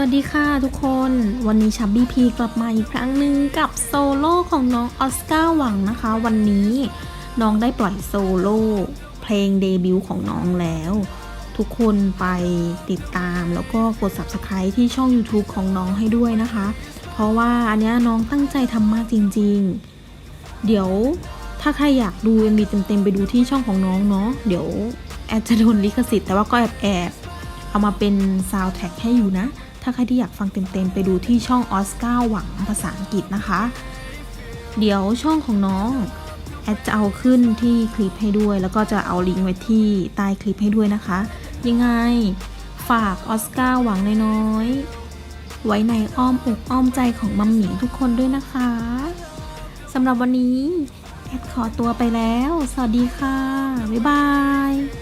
วัสดีค่ะทุกคน วันนี้ชับบี้พีกลับมาอีกครั้งหนึ่งกับโซโล่ของน้องออสการ์หวังนะคะ วันนี้น้องได้ปล่อยโซโล่เพลงเดบิวต์ของน้องแล้ว ทุกคนไปติดตามแล้วก็กด subscribe ที่ช่อง YouTube ของน้องให้ด้วยนะคะ เพราะว่าอันนี้น้องตั้งใจทำมากจริงๆ เดี๋ยวถ้าใครอยากดู MV เต็มๆไปดูที่ช่องของน้องเนาะเดี๋ยวแอดจะโดนลิขสิทธิ์แต่ว่าก็แอบแอบเอามาเป็นซาว d t ท a c k ให้อยู่นะ ถ้าใครที่อยากฟังเต็มๆ ไปดูที่ช่องออสการ์หวังภาษาอังกฤษนะคะ เดี๋ยวช่องของน้องแอดจะเอาขึ้นที่คลิปให้ด้วย แล้วก็จะเอาลิงก์ไว้ที่ใต้คลิปให้ด้วยนะคะ ยังไงฝากออสการ์หวังน้อยๆ ไว้ในอ้อมอกอ้อมใจของมัมหมีทุกคนด้วยนะคะสำหรับวันนี้แอดขอตัวไปแล้ว สวัสดีค่ะ บ๊ายบาย